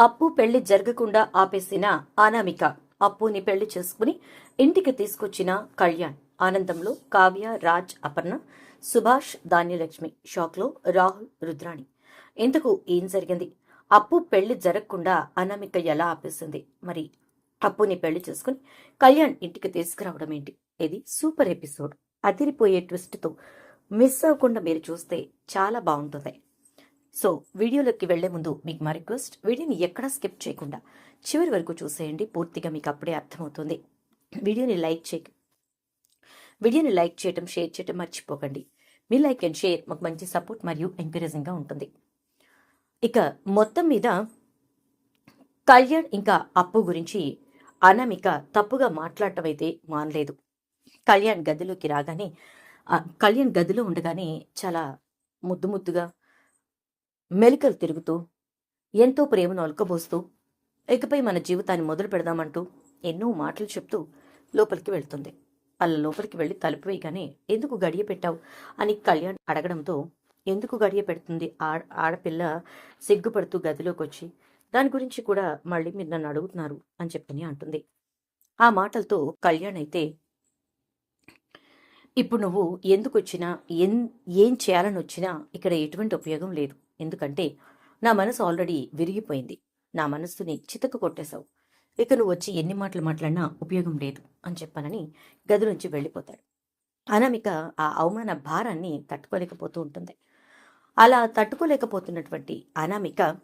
అప్పు పెళ్ళి జరగకుండా ఆపేసిన అనామిక. అప్పుని పెళ్ళి చేసుకుని ఇంటికి తీసుకొచ్చిన కళ్యాణ్. ఆనందంలో కావ్య రాజ్ అపర్ణ సుభాష్ ధాన్యలక్ష్మి. షాక్లో రాహుల్ రుద్రాణి. ఇంతకు ఏం జరిగింది? అప్పు పెళ్ళి జరగకుండా అనామిక ఎలా ఆపేసింది? మరి అప్పుని పెళ్ళి చేసుకుని కళ్యాణ్ ఇంటికి తీసుకురావడం ఏంటి? ఇది సూపర్ ఎపిసోడ్. అదిరిపోయే ట్విస్ట్తో మిస్ అవ్వకుండా మీరు చూస్తే చాలా బాగుంటుంది. సో వీడియోలోకి వెళ్ళే ముందు మీకు మా రిక్వెస్ట్ వీడియోని ఎక్కడా స్కిప్ చేయకుండా చివరి వరకు చూసేయండి పూర్తిగా మీకు అప్పుడే అర్థమవుతుంది. వీడియోని లైక్ చేయ వీడియోని లైక్ చేయటం షేర్ చేయటం మర్చిపోకండి. మీ లైక్ అండ్ షేర్ మాకు మంచి సపోర్ట్ మరియు ఎంకరేజింగ్గా ఉంటుంది. ఇక మొత్తం మీద కళ్యాణ్ ఇంకా అప్పు గురించి అనామిక తప్పుగా మాట్లాడటం అయితే మానలేదు. కళ్యాణ్ గదిలోకి రాగానే కళ్యాణ్ గదిలో ఉండగానే చాలా ముద్దు ముద్దుగా మెలికలు తిరుగుతూ ఎంతో ప్రేమను అలుకబోస్తూ ఇకపై మన జీవితాన్ని మొదలు పెడదామంటూ ఎన్నో మాటలు చెప్తూ లోపలికి వెళ్తుంది. అలా లోపలికి వెళ్ళి తలుపు వేయగానే ఎందుకు గడియ పెట్టావు? అని కళ్యాణ్ అడగడంతో ఎందుకు గడియ పెడుతుంది? ఆ ఆడపిల్ల సిగ్గుపడుతూ గదిలోకి వచ్చి దాని గురించి కూడా మళ్ళీ మీరు నన్ను అడుగుతున్నారు అని చెప్పని అంటుంది. ఆ మాటలతో కళ్యాణ్ అయితే ఇప్పుడు నువ్వు ఎందుకు వచ్చినా ఎన్ ఏం చేయాలని వచ్చినా ఇక్కడ ఎటువంటి ఉపయోగం లేదు. ఎందుకంటే నా మనసు ఆల్రెడీ విరిగిపోయింది. నా మనస్సుని చితక కొట్టేశావు. ఇక నువ్వు వచ్చి ఎన్ని మాటలు మాట్లాడినా ఉపయోగం లేదు అని చెప్పానని గది నుంచి వెళ్ళిపోతాడు. అనామిక ఆ అవమాన భారాన్ని తట్టుకోలేకపోతూ ఉంటుంది. అలా తట్టుకోలేకపోతున్నటువంటి అనామిక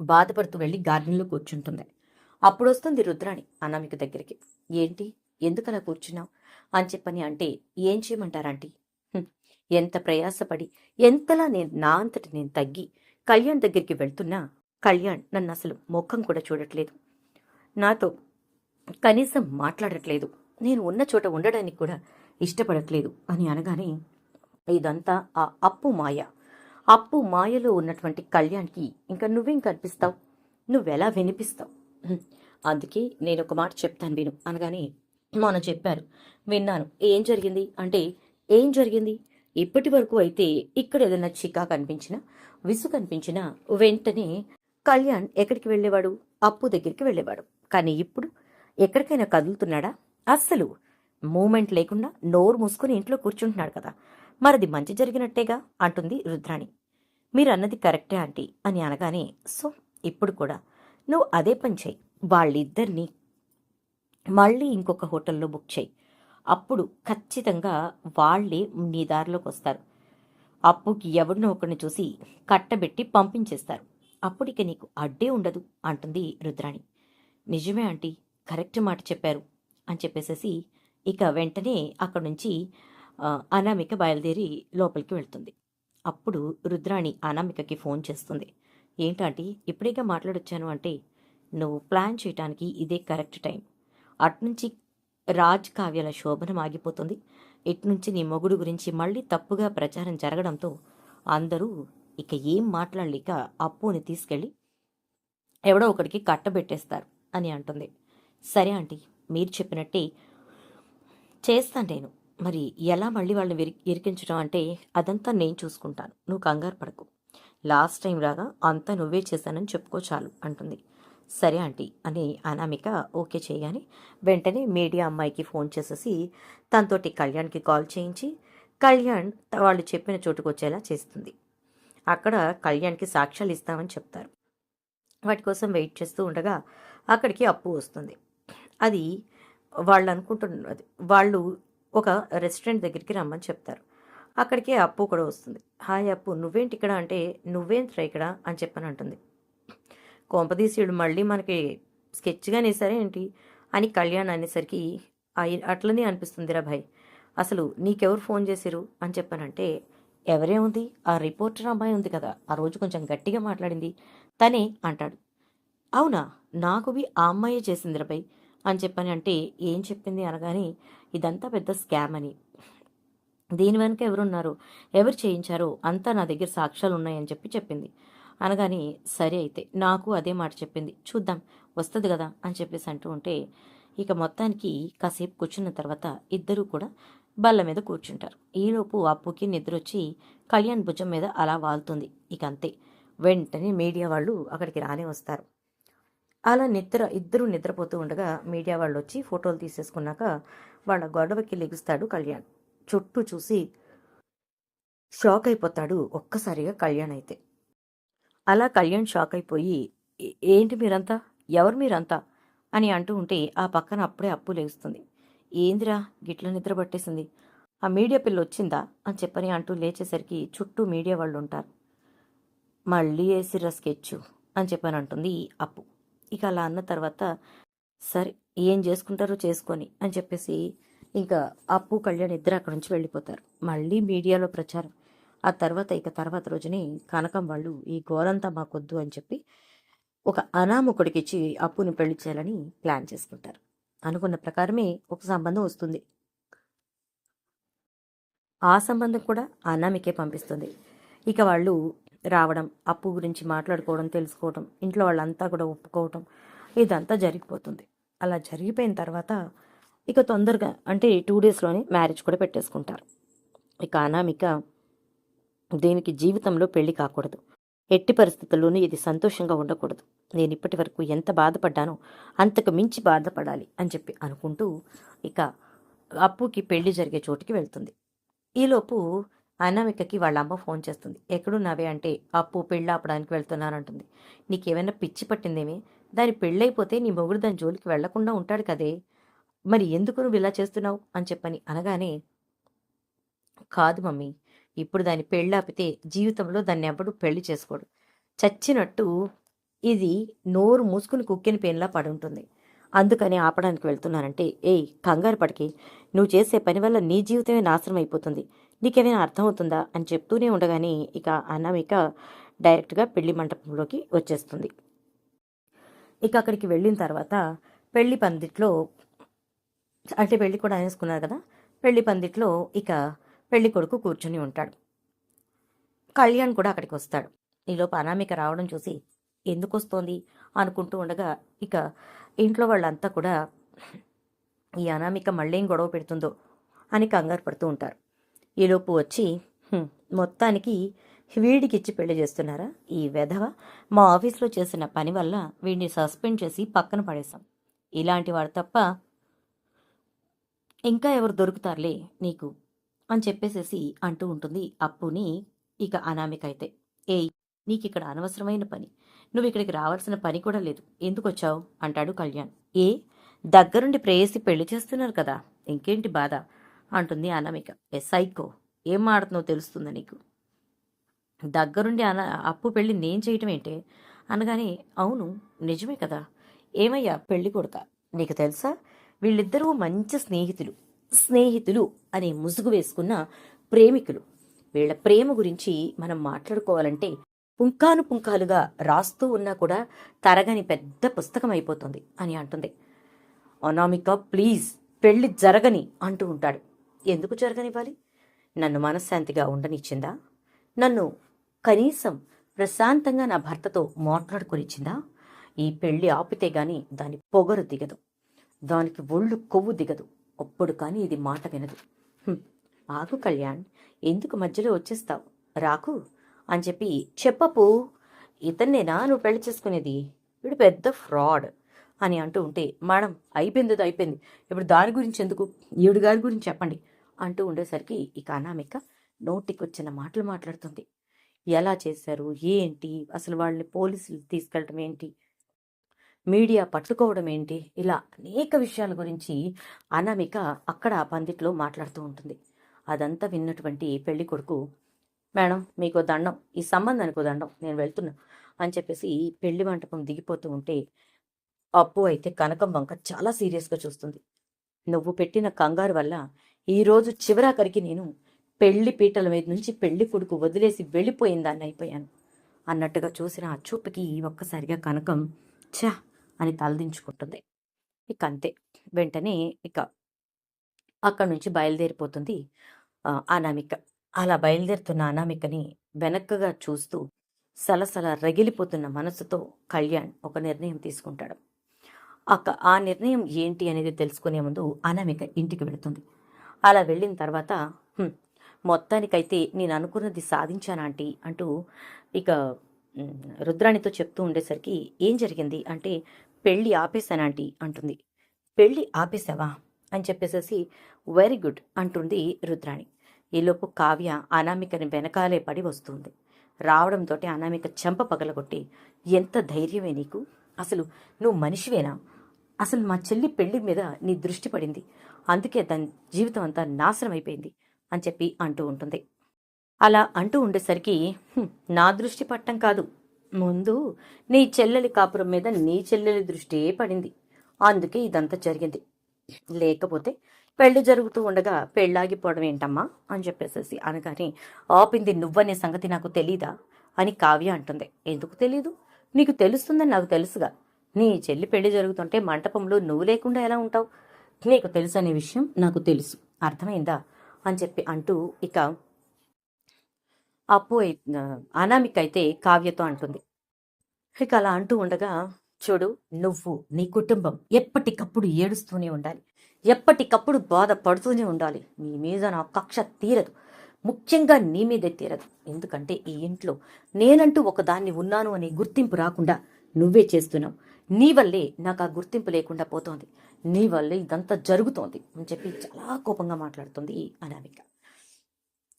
బాధపడుతూ వెళ్ళి గార్డెన్లో కూర్చుంటుంది. అప్పుడు వస్తుంది రుద్రాణి అనామిక దగ్గరికి. ఏంటి? ఎందుకలా కూర్చున్నావు? అని చెప్పని అంటే ఏం చేయమంటారంటీ ఎంత ప్రయాసపడి ఎంతలా నేను నా అంతటి నేను తగ్గి కళ్యాణ్ దగ్గరికి వెళ్తున్నా కళ్యాణ్ నన్ను అసలు ముఖం కూడా చూడట్లేదు. నాతో కనీసం మాట్లాడట్లేదు. నేను ఉన్న చోట ఉండడానికి కూడా ఇష్టపడట్లేదు అని అనగానే ఇదంతా ఆ అప్పు మాయ. అప్పు మాయలో ఉన్నటువంటి కళ్యాణ్కి ఇంకా నువ్వేం కనిపిస్తావు? నువ్వెలా వినిపిస్తావు? అందుకే నేను ఒక మాట చెప్తాను విను అనగానే మొన్న చెప్పారు విన్నాను. ఏం జరిగింది? అంటే ఏం జరిగింది? ఇప్పటి వరకు అయితే ఇక్కడ ఏదైనా చికా కనిపించినా విసు కనిపించినా వెంటనే కళ్యాణ్ ఎక్కడికి వెళ్ళేవాడు? అప్పు దగ్గరికి వెళ్ళేవాడు. కానీ ఇప్పుడు ఎక్కడికైనా కదులుతున్నాడా? అస్సలు. మూమెంట్ లేకుండా నోరు మూసుకుని ఇంట్లో కూర్చుంటున్నాడు కదా. మరది మంచి జరిగినట్టేగా? అంటుంది రుద్రాణి. మీరు అన్నది కరెక్టే ఆంటీ అని అనగానే సో ఇప్పుడు కూడా. నువ్వు అదే పని చేయి. వాళ్ళిద్దరినీ మళ్ళీ ఇంకొక హోటల్లో బుక్ చేయి. అప్పుడు ఖచ్చితంగా వాళ్ళే నీ దారిలోకి వస్తారు. అప్పుకి ఎవరినో ఒకరిని చూసి కట్టబెట్టి పంపించేస్తారు. అప్పుడిక నీకు అడ్డే ఉండదు అంటుంది రుద్రాణి. నిజమే ఆంటీ కరెక్ట్ మాట చెప్పారు అని చెప్పేసేసి ఇక వెంటనే అక్కడి నుంచి అనామిక బయలుదేరి లోపలికి వెళ్తుంది. అప్పుడు రుద్రాణి అనామికకి ఫోన్ చేస్తుంది. ఏంటంటే ఇప్పుడేగా మాట్లాడొచ్చాను అంటే నువ్వు ప్లాన్ చేయటానికి ఇదే కరెక్ట్ టైం. అట్నుంచి రాజ్ కావ్యాల శోభనం ఆగిపోతుంది. ఇట్నుంచి నీ మొగుడు గురించి మళ్ళీ తప్పుగా ప్రచారం జరగడంతో అందరూ ఇక ఏం మాట్లాడలేక అప్పుని తీసుకెళ్ళి ఎవడో ఒకడికి కట్టబెట్టేస్తారు అని అంటుంది. సరే ఆంటీ మీరు చెప్పినట్టే చేస్తాను నేను. మరి ఎలా మళ్ళీ వాళ్ళని విరి ఇరికించడం అంటే అదంతా నేను చూసుకుంటాను. నువ్వు కంగారు పడకు. లాస్ట్ టైం రాగా అంతా నువ్వే చేశానని చెప్పుకో చాలు అంటుంది. సరే ఆంటీ అని అనామిక ఓకే చేయగానే వెంటనే మీడియా అమ్మాయికి ఫోన్ చేసేసి తనతోటి కళ్యాణ్కి కాల్ చేయించి కళ్యాణ్ త- వాళ్ళు చెప్పిన చోటుకు వచ్చేలా చేస్తుంది. అక్కడ కళ్యాణ్కి సాక్ష్యాలు ఇస్తామని చెప్తారు. వాటి కోసం వెయిట్ చేస్తూ ఉండగా అక్కడికి అప్పు వస్తుంది. అది వాళ్ళు అనుకుంటున్నది వాళ్ళు ఒక రెస్టారెంట్ దగ్గరికి రమ్మని చెప్తారు. అక్కడికి అప్పు కూడా వస్తుంది. హాయ్ అప్పు నువ్వేంటి ఇక్కడ అంటే నువ్వేంట్రా ఇక్కడ అని చెప్పని అంటుంది. కోంపదీసుడు మళ్ళీ మనకి స్కెచ్గానే సరే ఏంటి అని కళ్యాణ్ అనేసరికి అట్లనే అనిపిస్తుంది అనిపిస్తుందిరా భాయ్. అసలు నీకెవరు ఫోన్ చేశారు అని చెప్పానంటే ఎవరే ఉంది? ఆ రిపోర్టర్ అమ్మాయి ఉంది కదా ఆ రోజు కొంచెం గట్టిగా మాట్లాడింది. తనే అంటాడు. అవునా? నాకువి ఆ అమ్మాయే చేసిందిరా భయ్. అని చెప్పని అంటే ఏం చెప్పింది అనగానే ఇదంతా పెద్ద స్కామ్ అని. దీని వెనుక ఎవరున్నారు? ఎవరు చేయించారో? అంతా నా దగ్గర సాక్ష్యాలు ఉన్నాయని చెప్పి చెప్పింది. అనగానే సరే అయితే నాకు అదే మాట చెప్పింది. చూద్దాం వస్తుంది కదా అని చెప్పేసి అంటూ ఉంటే ఇక మొత్తానికి కాసేపు కూర్చున్న తర్వాత ఇద్దరూ కూడా బల్ల మీద కూర్చుంటారు. ఈలోపు అప్పుకి నిద్ర వచ్చి కళ్యాణ్ భుజం మీద అలా వాలుతుంది ఇక అంతే. వెంటనే మీడియా వాళ్ళు అక్కడికి రానే వస్తారు. అలా నిద్ర ఇద్దరు నిద్రపోతూ ఉండగా మీడియా వాళ్ళు వచ్చి ఫోటోలు తీసేసుకున్నాక వాళ్ళ గొడవకి లెగుస్తాడు కళ్యాణ్. చుట్టూ చూసి షాక్ అయిపోతాడు ఒక్కసారిగా కళ్యాణ్ అయితే. అలా కళ్యాణ్ షాక్ అయిపోయి ఏంటి మీరంతా? ఎవరు మీరంతా? అని అంటూ ఉంటే ఆ పక్కన అప్పుడే అప్పు లేస్తుంది. ఏందిరా? గిట్ల నిద్ర పట్టేసింది. ఆ మీడియా పిల్ల వచ్చిందా? అని చెప్పని అంటూ లేచేసరికి చుట్టూ మీడియా వాళ్ళు ఉంటారు మళ్ళీ వేసిర్రా స్కెచ్ అని చెప్పని అంటుంది ఈ అప్పు. ఇక అలా అన్న తర్వాత సరే ఏం చేసుకుంటారో చేసుకొని అని చెప్పేసి ఇంకా అప్పు కళ్యాణ్ ఇద్దరు అక్కడి నుంచి వెళ్ళిపోతారు. మళ్ళీ మీడియాలో ప్రచారం. ఆ తర్వాత ఇక తర్వాత రోజునే కనకం వాళ్ళు ఈ ఘోరంతా మాకొద్దు అని చెప్పి ఒక అనామకుడికి ఇచ్చి అప్పుని పెళ్ళి చేయాలని ప్లాన్ చేసుకుంటారు. అనుకున్న ప్రకారమే ఒక సంబంధం వస్తుంది. ఆ సంబంధం కూడా అనామికే పంపిస్తుంది. ఇక వాళ్ళు రావడం అప్పు గురించి మాట్లాడుకోవడం తెలుసుకోవడం ఇంట్లో వాళ్ళంతా కూడా ఒప్పుకోవడం ఇదంతా జరిగిపోతుంది. అలా జరిగిపోయిన తర్వాత ఇక తొందరగా అంటే టూ డేస్లోనే మ్యారేజ్ కూడా పెట్టేసుకుంటారు. ఇక అనామిక దీనికి జీవితంలో పెళ్ళి కాకూడదు. ఎట్టి పరిస్థితుల్లోనూ ఇది సంతోషంగా ఉండకూడదు. నేను ఇప్పటి వరకు ఎంత బాధపడ్డానో అంతకు మించి బాధపడాలి అని చెప్పి అనుకుంటూ ఇక అప్పుకి పెళ్ళి జరిగే చోటుకి వెళ్తుంది. ఈలోపు అనామికకి వాళ్ళ అమ్మ ఫోన్ చేస్తుంది. ఎక్కడున్నావే అంటే అప్పు పెళ్ళి ఆపడానికి వెళ్తున్నానంటుంది. నీకేమైనా పిచ్చి పట్టిందేమి? దాని పెళ్ళైపోతే నీ మొగుడు దాని జోలికి వెళ్ళకుండా ఉంటాడు కదే. మరి ఎందుకు నువ్వు ఇలా చేస్తున్నావు? అని చెప్పని అనగానే కాదు మమ్మీ ఇప్పుడు దాని పెళ్ళి ఆపితే జీవితంలో దాన్ని ఎవడు పెళ్ళి చేసుకోడు. చచ్చినట్టు ఇది నోరు మూసుకుని కుక్కిన పెన్లా పడి ఉంటుంది. అందుకని ఆపడానికి వెళ్తున్నానంటే ఏయ్ కంగారు పడికి. నువ్వు చేసే పని వల్ల నీ జీవితమే నాశనం అయిపోతుంది. నీకేమైనా అర్థమవుతుందా అని చెప్తూనే ఉండగానే ఇక అనామిక డైరెక్ట్గా పెళ్ళి మండపంలోకి వచ్చేస్తుంది. ఇక అక్కడికి వెళ్ళిన తర్వాత పెళ్ళి పందిట్లో అంటే పెళ్ళి కూడా అనేసుకున్నారు కదా? పెళ్ళి పందిట్లో ఇక పెళ్ళి కొడుకు కూర్చుని ఉంటాడు. కళ్యాణ్ కూడా అక్కడికి వస్తాడు. ఈలోపు అనామిక రావడం చూసి ఎందుకు వస్తోంది అనుకుంటూ ఉండగా ఇక ఇంట్లో వాళ్ళంతా కూడా ఈ అనామిక మళ్ళీ ఏం గొడవ పెడుతుందో అని కంగారు పడుతూ ఉంటారు. ఈలోపు వచ్చి మొత్తానికి వీడికి ఇచ్చి పెళ్ళి చేస్తున్నారా? ఈ వెధవ మా ఆఫీస్లో చేసిన పని వల్ల వీడిని సస్పెండ్ చేసి పక్కన పడేశాం. ఇలాంటి వాడు తప్ప ఇంకా ఎవరు దొరుకుతారులే నీకు. అని చెప్పేసేసి అంటూ ఉంటుంది అప్పుని ఇక అనామిక అయితే ఏయ్ నీకు ఇక్కడ అనవసరమైన పని. నువ్వు ఇక్కడికి రావాల్సిన పని కూడా లేదు. ఎందుకు వచ్చావు అంటాడు కళ్యాణ్. ఏ? దగ్గరుండి ప్రేయసి పెళ్ళి చేస్తున్నారు కదా. ఇంకేంటి బాధ? అంటుంది అనామిక. ఏ సైకో. ఏం ఆడుతున్నావు తెలుస్తుందా నీకు? దగ్గరుండి అన అప్పు పెళ్ళి నేను చేయటం ఏంటే? అనగానే అవును నిజమే కదా. ఏమయ్యా పెళ్ళి కొడుక? నీకు తెలుసా? వీళ్ళిద్దరూ మంచి స్నేహితులు. స్నేహితులు అనే ముసుగు వేసుకున్న ప్రేమికులు. వీళ్ళ ప్రేమ గురించి మనం మాట్లాడుకోవాలంటే పుంకాను పుంకాలుగా రాస్తూ ఉన్నా కూడా తరగని పెద్ద పుస్తకం అయిపోతుంది అని అంటుంది. అనామిక ప్లీజ్ పెళ్ళి జరగని అంటూ ఉంటాడు. ఎందుకు జరగనివ్వాలి? నన్ను మనశ్శాంతిగా ఉండనిచ్చిందా? నన్ను కనీసం ప్రశాంతంగా నా భర్తతో మాట్లాడుకొనిచ్చిందా? ఈ పెళ్ళి ఆపితే గాని దాని పొగరు దిగదు. దానికి ఒళ్ళు కొవ్వు దిగదు. అప్పుడు కానీ ఇది మాట వినదు. ఆగు కళ్యాణ్ ఎందుకు మధ్యలో వచ్చేస్తావు? రాకు అని చెప్పి చెప్పపు ఇతన్నేనా నువ్వు పెళ్ళి చేసుకునేది? వీడు పెద్ద ఫ్రాడ్ అని అంటూ ఉంటే మేడం అయిపోయింది అది అయిపోయింది. ఇప్పుడు దాని గురించి ఎందుకు? ఈవిడ గారి గురించి చెప్పండి. అంటూ ఉండేసరికి ఇక అనామిక నోటికొచ్చిన మాటలు మాట్లాడుతుంది. ఎలా చేశారు? ఏంటి? అసలు వాళ్ళని పోలీసులు తీసుకెళ్ళటం ఏంటి? మీడియా పట్టుకోవడం ఏంటి? ఇలా అనేక విషయాల గురించి అనామిక అక్కడ పందిట్లో మాట్లాడుతూ ఉంటుంది. అదంతా విన్నటువంటి పెళ్ళి కొడుకు మేడం మీకు దండం ఈ సంబంధానికి దండం నేను వెళ్తున్నా అని చెప్పేసి పెళ్ళి మంటపం దిగిపోతూ ఉంటే అప్పు అయితే కనకం వంక చాలా సీరియస్గా చూస్తుంది. నువ్వు పెట్టిన కంగారు వల్ల ఈరోజు చివరాఖరికి నేను పెళ్ళి పీటల మీద నుంచి పెళ్ళి కొడుకు వదిలేసి వెళ్ళిపోయిందాన్ని అయిపోయాను అన్నట్టుగా చూసిన ఆ చూపుకి ఒక్కసారిగా కనకం ఛా అని తలదించుకుంటుంది. ఇక అంతే వెంటనే ఇక అక్కడి నుంచి బయలుదేరిపోతుంది అనామిక. అలా బయలుదేరుతున్న అనామికని వెనక్కగా చూస్తూ సలసల రగిలిపోతున్న మనసుతో కళ్యాణ్ ఒక నిర్ణయం తీసుకుంటాడు. అక్క ఆ నిర్ణయం ఏంటి అనేది తెలుసుకునే ముందు అనామిక ఇంటికి వెళుతుంది. అలా వెళ్ళిన తర్వాత మొత్తానికైతే నేను అనుకున్నది సాధించానా ఆంటీ? అంటూ ఇక రుద్రాణితో చెప్తూ ఉండేసరికి ఏం జరిగింది? అంటే పెళ్ళి ఆపేశానంటీ అంటుంది. పెళ్ళి ఆపేశావా? అని చెప్పేసేసి వెరీ గుడ్ అంటుంది రుద్రాణి. ఈలోపు కావ్య అనామికని వెనకాలే పడి వస్తుంది. రావడంతో అనామిక చెంప పగలగొట్టి ఎంత ధైర్యమే నీకు? అసలు నువ్వు మనిషివేనా? అసలు మా చెల్లి పెళ్ళి మీద నీ దృష్టి పడింది. అందుకే దాని జీవితం అంతా నాశనం అయిపోయింది అని చెప్పి అంటూ ఉంటుంది. అలా అంటూ ఉండేసరికి నా దృష్టి పట్టం కాదు. ముందు నీ చెల్లెలి కాపురం మీద నీ చెల్లెలి దృష్టియే పడింది. అందుకే ఇదంతా జరిగింది. లేకపోతే పెళ్ళి జరుగుతూ ఉండగా పెళ్ళాగిపోవడం ఏంటమ్మా అని చెప్పేసేసి అనగానే ఆపింది నువ్వనే సంగతి నాకు తెలీదా? అని కావ్య అంటుంది. ఎందుకు తెలీదు? నీకు తెలుస్తుందని నాకు తెలుసుగా. నీ చెల్లి పెళ్ళి జరుగుతుంటే మంటపంలో నువ్వు లేకుండా ఎలా ఉంటావు? నీకు తెలుసు అనే విషయం నాకు తెలుసు. అర్థమైందా? అని చెప్పి అంటూ ఇక అప్పు అయి- అనామిక అయితే కావ్యతో అంటుంది. ఇక అలా అంటూ ఉండగా చూడు నువ్వు నీ కుటుంబం ఎప్పటికప్పుడు ఏడుస్తూనే ఉండాలి. ఎప్పటికప్పుడు బాధపడుతూనే ఉండాలి. నీ మీద నా కక్ష తీరదు. ముఖ్యంగా నీ మీదే తీరదు. ఎందుకంటే ఈ ఇంట్లో నేనంటూ ఒకదాన్ని ఉన్నాను అనే గుర్తింపు రాకుండా నువ్వే చేస్తున్నావు. నీ వల్లే నాకు ఆ గుర్తింపు లేకుండా పోతోంది. నీ వల్లే ఇదంతా జరుగుతోంది అని చెప్పి చాలా కోపంగా మాట్లాడుతుంది అనామిక.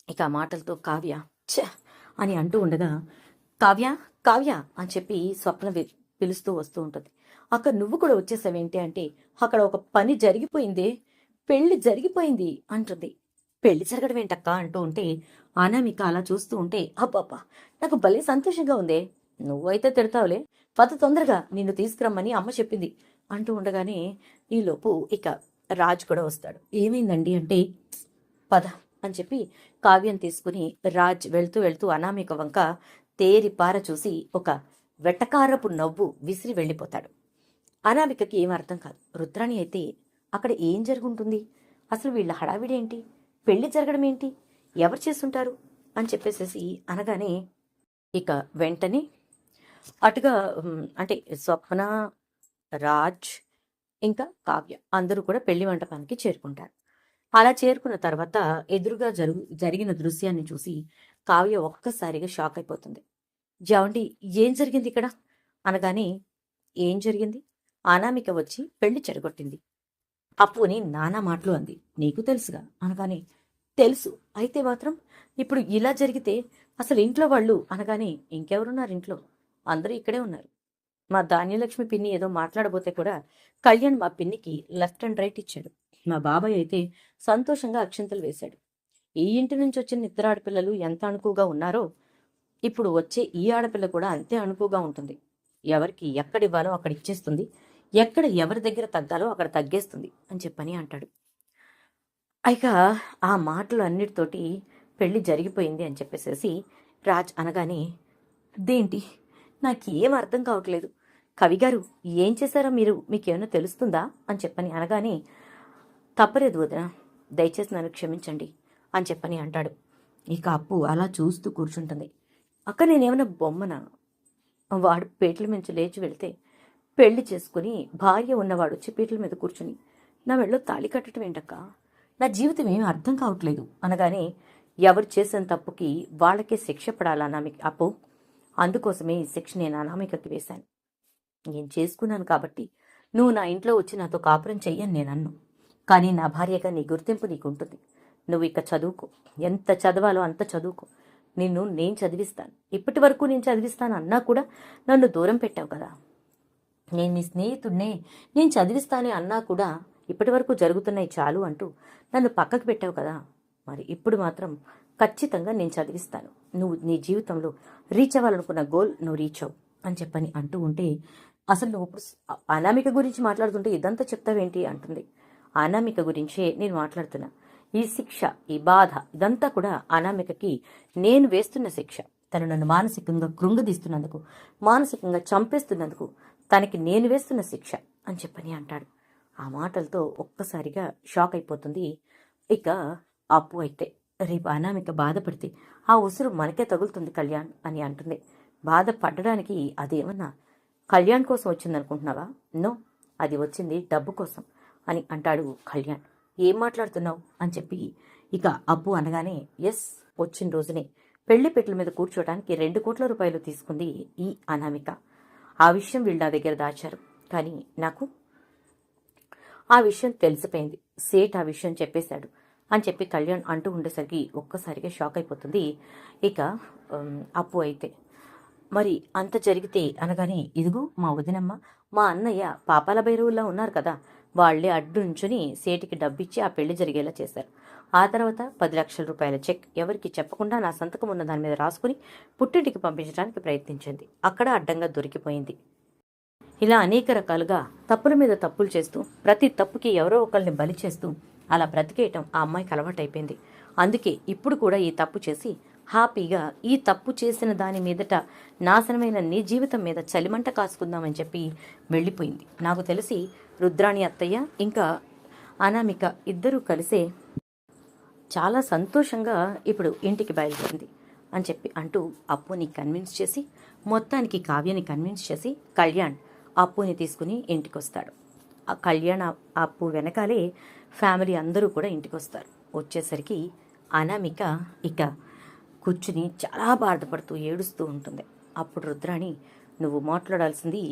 ఇక ఆ మాటలతో కావ్య ఛ! అని అంటూ ఉండగా కావ్య కావ్య అని చెప్పి స్వప్న పిలుస్తూ వస్తూ ఉంటుంది. అక్కడ నువ్వు కూడా వచ్చేసావేంటి అంటే అక్కడ ఒక పని జరిగిపోయిందే పెళ్ళి జరిగిపోయింది అంటుంది. పెళ్ళి జరగడం ఏంటక్క అంటూ ఉంటే అనామిక అలా చూస్తూ ఉంటే అబ్బాబ్బా నాకు భలే సంతోషంగా ఉందే నువ్వైతే తిడతావులే పద తొందరగా నిన్ను తీసుకురమ్మని అమ్మ చెప్పింది అంటూ ఉండగానే ఈలోపు ఇక రాజ్ కూడా వస్తాడు. ఏమైందండి అంటే పద అని చెప్పి కావ్యం తీసుకుని రాజ్ వెళ్తూ వెళ్తూ అనామిక వంక తేరి పార చూసి ఒక వెటకారపు నవ్వు విసిరి వెళ్ళిపోతాడు. అనామికకి ఏం అర్థం కాదు. రుద్రాణి అయితే అక్కడ ఏం జరుగుంటుంది? అసలు వీళ్ళ హడావిడి ఏంటి పెళ్ళి జరగడం ఏంటి ఎవరు చేస్తుంటారు? అని చెప్పేసేసి అనగానే ఇక వెంటనే అటుగా అంటే స్వప్న రాజ్ ఇంకా కావ్య అందరూ కూడా పెళ్ళి మంటపానికి చేరుకుంటారు. అలా చేరుకున్న తర్వాత ఎదురుగా జరుగు జరిగిన దృశ్యాన్ని చూసి కావ్య ఒక్కసారిగా షాక్ అయిపోతుంది. జావండి ఏం జరిగింది ఇక్కడ? అనగానే ఏం జరిగింది? అనామిక వచ్చి పెళ్ళి చెడగొట్టింది. అప్పుని నానా మాటలు అంది. నీకు తెలుసుగా? అనగానే తెలుసు. అయితే మాత్రం ఇప్పుడు ఇలా జరిగితే అసలు ఇంట్లో వాళ్ళు అనగానే ఇంకెవరున్నారు ఇంట్లో? అందరూ ఇక్కడే ఉన్నారు. మా ధాన్యలక్ష్మి పిన్ని ఏదో మాట్లాడబోతే కూడా కళ్యాణ్ మా పిన్నికి లెఫ్ట్ అండ్ రైట్ ఇచ్చాడు. మా బాబాయ్ అయితే సంతోషంగా అక్షింతలు వేశాడు. ఈ ఇంటి నుంచి వచ్చిన ఇద్దరు ఆడపిల్లలు ఎంత అణుకుగా ఉన్నారో ఇప్పుడు వచ్చే ఈ ఆడపిల్ల కూడా అంతే అణుకుగా ఉంటుంది. ఎవరికి ఎక్కడ ఇవ్వాలో అక్కడ ఇచ్చేస్తుంది. ఎక్కడ ఎవరి దగ్గర తగ్గాలో అక్కడ తగ్గేస్తుంది అని చెప్పని అంటాడు. ఇక ఆ మాటలు అన్నిటితోటి పెళ్ళి జరిగిపోయింది అని చెప్పేసేసి రాజ్ అనగానే దేంటి నాకేం అర్థం కావట్లేదు. కవిగారు ఏం చేశారో మీరు? మీకేమైనా తెలుస్తుందా? అని చెప్పని అనగానే తప్పలేదు వదిన. దయచేసి నన్ను క్షమించండి అని చెప్పని అంటాడు. ఇక అప్పు అలా చూస్తూ కూర్చుంటుంది. అక్క నేనేమైనా బొమ్మన? వాడు పేట్ల మించి లేచి వెళ్తే పెళ్ళి చేసుకుని భార్య ఉన్నవాడు వచ్చి పీటల మీద కూర్చుని నా మెళ్ళో తాళి కట్టడం ఏంటక్క? నా జీవితం ఏమీ అర్థం కావట్లేదు అనగానే ఎవరు చేసిన తప్పుకి వాళ్ళకే శిక్ష పడాలా అనామిక అప్పు అందుకోసమే ఈ శిక్ష నేను అనామికకి వేశాను. నేను చేసుకున్నాను కాబట్టి నువ్వు నా ఇంట్లో వచ్చి నాతో కాపురం చెయ్యని నేను అన్ను కానీ నా భార్యగా నీ గుర్తింపు నీకుంటుంది. నువ్వు ఇక చదువుకో. ఎంత చదవాలో అంత చదువుకో. నిన్ను నేను చదివిస్తాను. ఇప్పటి వరకు నేను చదివిస్తాను అన్నా కూడా నన్ను దూరం పెట్టావు కదా. నేను నీ స్నేహితుడినే నేను చదివిస్తానే అన్నా కూడా ఇప్పటి వరకు జరుగుతున్నాయి చాలు అంటూ నన్ను పక్కకు పెట్టావు కదా. మరి ఇప్పుడు మాత్రం ఖచ్చితంగా నేను చదివిస్తాను. నువ్వు నీ జీవితంలో రీచ్ అవ్వాలనుకున్న గోల్ నువ్వు రీచ్ అవు అని చెప్పని అంటూ ఉంటే అసలు నువ్వు ఇప్పుడు అనామిక గురించి మాట్లాడుతుంటే ఇదంతా చెప్తావేంటి అంటుంది. అనామిక గురించే నేను మాట్లాడుతున్నా. ఈ శిక్ష ఈ బాధ ఇదంతా కూడా అనామికకి నేను వేస్తున్న శిక్ష. తను నన్ను మానసికంగా కృంగదీస్తున్నందుకు మానసికంగా చంపేస్తున్నందుకు తనకి నేను వేస్తున్న శిక్ష అని చెప్పని అంటాడు. ఆ మాటలతో ఒక్కసారిగా షాక్ అయిపోతుంది. ఇక అప్పు అయితే రేపు అనామిక బాధపడితే ఆ ఉసురు మనకే తగులుతుంది కళ్యాణ్ అని అంటుంది. బాధపడడానికి అదేమన్నా కళ్యాణ్ కోసం వచ్చింది అనుకుంటున్నావా నో అది వచ్చింది డబ్బు కోసం. అని అంటాడు కళ్యాణ్. ఏం మాట్లాడుతున్నావు? అని చెప్పి ఇక అబ్బు అనగానే ఎస్ వచ్చిన రోజునే. పెళ్ళి పెట్ల మీద కూర్చోటానికి రెండు కోట్ల రూపాయలు తీసుకుంది ఈ అనామిక. ఆ విషయం వీళ్ళు నా దగ్గర దాచారు. కానీ నాకు ఆ విషయం తెలిసిపోయింది. సేట్ ఆ విషయం చెప్పేశాడు అని చెప్పి కళ్యాణ్ అంటూ ఉండేసరికి ఒక్కసారిగా షాక్ అయిపోతుంది. ఇక అప్పు అయితే. మరి అంత జరిగితే అనగానే ఇదిగో మా వదినమ్మ మా అన్నయ్య పాపాల భైరవుల్లా ఉన్నారు కదా. వాళ్ళే అడ్డు నుంచుని సేటికి డబ్బిచ్చి ఆ పెళ్ళి జరిగేలా చేశారు. ఆ తర్వాత పది లక్షల రూపాయల చెక్ ఎవరికి చెప్పకుండా నా సంతకం ఉన్న దాని మీద రాసుకుని పుట్టింటికి పంపించడానికి ప్రయత్నించింది. అక్కడ అడ్డంగా దొరికిపోయింది. ఇలా అనేక రకాలుగా తప్పుల మీద తప్పులు చేస్తూ ప్రతి తప్పుకి ఎవరో ఒకరిని బలి చేస్తూ అలా బ్రతికేయటం ఆ అమ్మాయికి అలవాటైపోయింది. అందుకే ఇప్పుడు కూడా ఈ తప్పు చేసి హ్యాపీగా ఈ తప్పు చేసిన దాని మీదట నాశనమైన నీ జీవితం మీద చలిమంట కాసుకుందామని చెప్పి వెళ్ళిపోయింది. నాకు తెలిసి రుద్రాణి అత్తయ్య ఇంకా అనామిక ఇద్దరూ కలిసే చాలా సంతోషంగా ఇప్పుడు ఇంటికి బయలుదేరింది అని చెప్పి అంటూ అప్పుని కన్విన్స్ చేసి మొత్తానికి కావ్యని కన్విన్స్ చేసి కళ్యాణ్ అప్పుని తీసుకుని ఇంటికి వస్తాడు ఆ కళ్యాణ్ అప్పు వెనకాలే ఫ్యామిలీ అందరూ కూడా ఇంటికి వస్తారు వచ్చేసరికి అనామిక ఇక కూర్చుని చాలా బాధపడుతూ ఏడుస్తూ ఉంటుంది. అప్పుడు రుద్రాణి నువ్వు మాట్లాడాల్సింది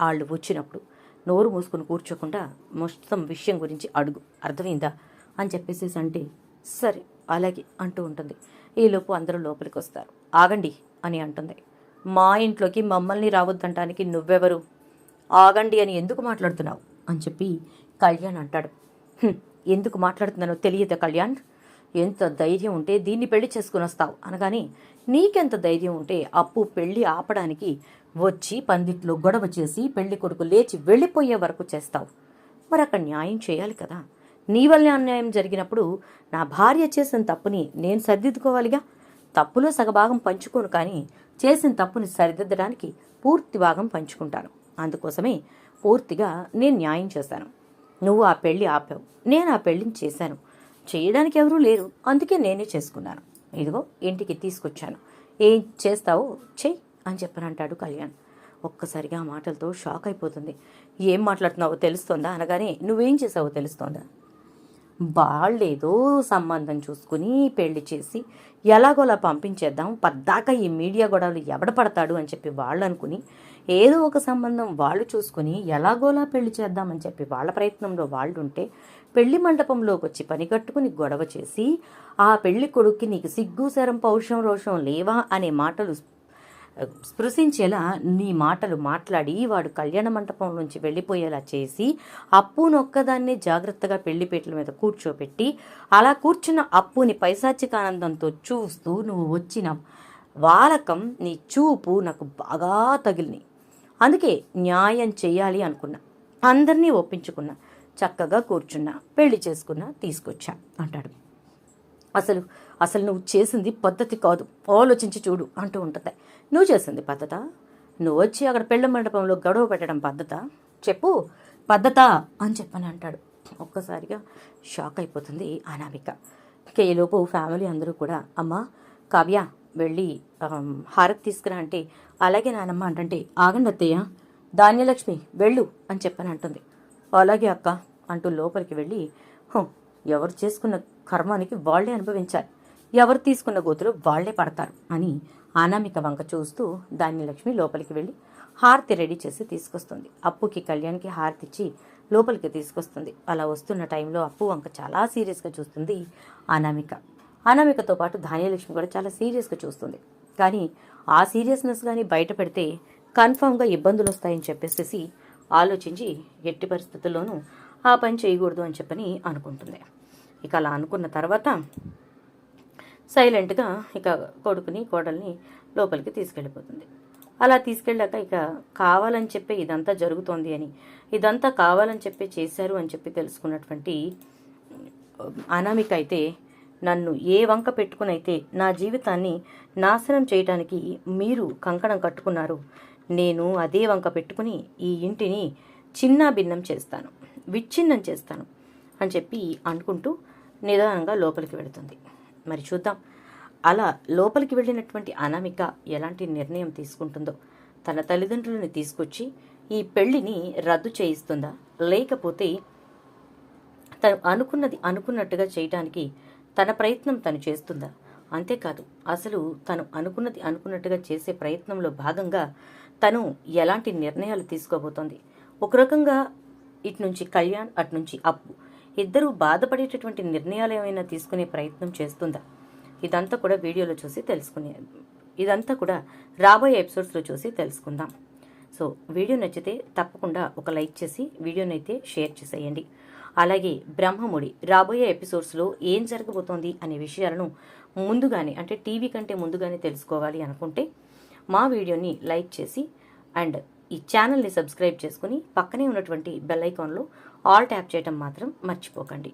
వాళ్ళు వచ్చినప్పుడు నోరు మూసుకుని కూర్చోకుండా మొత్తం విషయం గురించి అడుగు. అర్థమైందా? అని చెప్పేసి అంటే సరే అలాగే అంటూ ఉంటుంది. ఈలోపు అందరూ లోపలికి వస్తారు. ఆగండి అని అంటుంది. మా ఇంట్లోకి మమ్మల్ని రావద్దంటానికి నువ్వెవరు? ఆగండి అని ఎందుకు మాట్లాడుతున్నావు? అని చెప్పి కళ్యాణ్ అంటాడు. ఎందుకు మాట్లాడుతున్నానో తెలియదా కళ్యాణ్? ఎంత ధైర్యం ఉంటే దీన్ని పెళ్ళి చేసుకుని వస్తావు. అనగాని నీకెంత ధైర్యం ఉంటే అప్పు పెళ్ళి ఆపడానికి వచ్చి పందిట్లో గొడవ చేసి పెళ్ళి కొడుకు లేచి వెళ్ళిపోయే వరకు చేస్తావు. మరి అక్కడ న్యాయం చేయాలి కదా. నీ వల్ల అన్యాయం జరిగినప్పుడు నా భార్య చేసిన తప్పుని నేను సరిదిద్దుకోవాలిగా? తప్పులో సగభాగం పంచుకోను కానీ చేసిన తప్పుని సరిదిద్దడానికి పూర్తి భాగం పంచుకుంటాను. అందుకోసమే పూర్తిగా నేను న్యాయం చేశాను నువ్వు ఆ పెళ్ళి ఆపావు. నేను ఆ పెళ్ళిని చేశాను. చేయడానికి ఎవరూ లేరు. అందుకే నేనే చేసుకున్నాను. ఇదిగో ఇంటికి తీసుకొచ్చాను. ఏం చేస్తావో? చెయ్యి అని చెప్పనంటాడు కళ్యాణ్. ఒక్కసారిగా ఆ మాటలతో షాక్ అయిపోతుంది. ఏం మాట్లాడుతున్నావో తెలుస్తోందా అనగానే నువ్వేం చేసావో తెలుస్తోందా? వాళ్ళేదో సంబంధం చూసుకుని పెళ్ళి చేసి ఎలాగోలా పంపించేద్దాం. పద్దాక ఈ మీడియా గొడవలు ఎవడ పడతాడు? అని చెప్పి వాళ్ళు అనుకుని ఏదో ఒక సంబంధం వాళ్ళు చూసుకుని ఎలాగోలా పెళ్ళి చేద్దామని చెప్పి వాళ్ళ ప్రయత్నంలో వాళ్ళు ఉంటే పెళ్ళి మండపంలోకి వచ్చి పని కట్టుకుని గొడవ చేసి ఆ పెళ్ళి కొడుక్కి నీకు సిగ్గు శరం పౌరుషం రోషం లేవా? అనే మాటలు స్పృశించేలా నీ మాటలు మాట్లాడి వాడు కళ్యాణ మంటపం నుంచి వెళ్ళిపోయేలా చేసి అప్పును ఒక్కదాన్నే జాగ్రత్తగా పెళ్ళిపేటల మీద కూర్చోబెట్టి అలా కూర్చున్న అప్పుని పైశాచిక ఆనందంతో చూస్తూ నువ్వు వచ్చిన వాలకం నీ చూపు నాకు బాగా తగిలినాయి అందుకే న్యాయం చేయాలి అనుకున్నా. అందరినీ ఒప్పించుకున్నా. చక్కగా కూర్చున్నా పెళ్ళి చేసుకున్నా తీసుకొచ్చా అంటాడు. అసలు అసలు నువ్వు చేసింది పద్ధతి కాదు. ఆలోచించి చూడు అంటూ ఉంటుంది. నువ్వు చేసింది పద్ధత? నువ్వు వచ్చి అక్కడ పెళ్ళి మండపంలో గొడవ పెట్టడం పద్ధత? చెప్పు. పద్ధత అని చెప్పని అంటాడు. ఒక్కసారిగా షాక్ అయిపోతుంది అనామిక. కేలోపు ఫ్యామిలీ అందరూ కూడా అమ్మ కావ్య వెళ్ళి హారత్ హారతి తీసుకురా అంటే అలాగే నానమ్మ అంటే ఆగండి అత్తయ్య. ధాన్యలక్ష్మి వెళ్ళు అని చెప్పని అంటుంది. అలాగే అక్క అంటూ లోపలికి వెళ్ళి ఎవరు చేసుకున్న కర్మానికి వాళ్ళే అనుభవించాలి. ఎవరు తీసుకున్న గోతులు వాళ్ళే పడతారు అని అనామిక వంక చూస్తూ ధాన్యలక్ష్మి లోపలికి వెళ్ళి హారతి రెడీ చేసి తీసుకొస్తుంది. అప్పుకి కళ్యాణ్కి హారతి ఇచ్చి లోపలికి తీసుకొస్తుంది. అలా వస్తున్న టైంలో అప్పు వంక చాలా సీరియస్గా చూస్తుంది అనామిక. అనామికతో పాటు ధాన్యలక్ష్మి కూడా చాలా సీరియస్గా చూస్తుంది. కానీ ఆ సీరియస్నెస్ కానీ బయట పెడితే కన్ఫామ్గా ఇబ్బందులు వస్తాయని చెప్పేసి ఆలోచించి ఎట్టి పరిస్థితుల్లోనూ ఆ పని చేయకూడదు అని చెప్పని అనుకుంటుంది. ఇక అలా అనుకున్న తర్వాత సైలెంట్గా ఇక కొడుకుని కోడల్ని లోపలికి తీసుకెళ్ళిపోతుంది. అలా తీసుకెళ్ళాక ఇక కావాలని చెప్పే ఇదంతా జరుగుతోంది అని ఇదంతా కావాలని చెప్పి చేశారు అని చెప్పి తెలుసుకున్నటువంటి అనామిక అయితే నన్ను ఏ వంక పెట్టుకునైతే నా జీవితాన్ని నాశనం చేయటానికి మీరు కంకణం కట్టుకున్నారు నేను అదే వంక పెట్టుకుని ఈ ఇంటిని చిన్నాభిన్నం చేస్తాను విచ్ఛిన్నం చేస్తాను అని చెప్పి అనుకుంటూ నిదానంగా లోపలికి వెళుతుంది. మరి చూద్దాం. అలా లోపలికి వెళ్ళినటువంటి అనామిక ఎలాంటి నిర్ణయం తీసుకుంటుందో? తన తల్లిదండ్రులని తీసుకొచ్చి ఈ పెళ్ళిని రద్దు చేయిస్తుందా? లేకపోతే తను అనుకున్నది అనుకున్నట్టుగా చేయటానికి తన ప్రయత్నం తను చేస్తుందా? అంతేకాదు అసలు తను అనుకున్నది అనుకున్నట్టుగా చేసే ప్రయత్నంలో భాగంగా తను ఎలాంటి నిర్ణయాలు తీసుకోబోతోంది? ఒక రకంగా ఇటు నుంచి కళ్యాణ్ అటు నుంచి అప్పు. ఇద్దరూ బాధపడేటటువంటి నిర్ణయాలు ఏమైనా తీసుకునే ప్రయత్నం చేస్తుందా? ఇదంతా కూడా వీడియోలో చూసి తెలుసుకునే ఇదంతా కూడా రాబోయే ఎపిసోడ్స్లో చూసి తెలుసుకుందాం. సో వీడియో నచ్చితే తప్పకుండా ఒక లైక్ చేసి వీడియోనైతే అయితే షేర్ చేసేయండి. అలాగే బ్రహ్మముడి రాబోయే ఎపిసోడ్స్లో ఏం జరగబోతోంది అనే విషయాలను ముందుగానే అంటే టీవీ కంటే ముందుగానే తెలుసుకోవాలి అనుకుంటే మా వీడియోని లైక్ చేసి అండ్ ఈ ఛానల్ని సబ్స్క్రైబ్ చేసుకుని పక్కనే ఉన్నటువంటి బెల్ ఐకాన్లో ఆల్ ట్యాప్ చేయటం మాత్రం మర్చిపోకండి.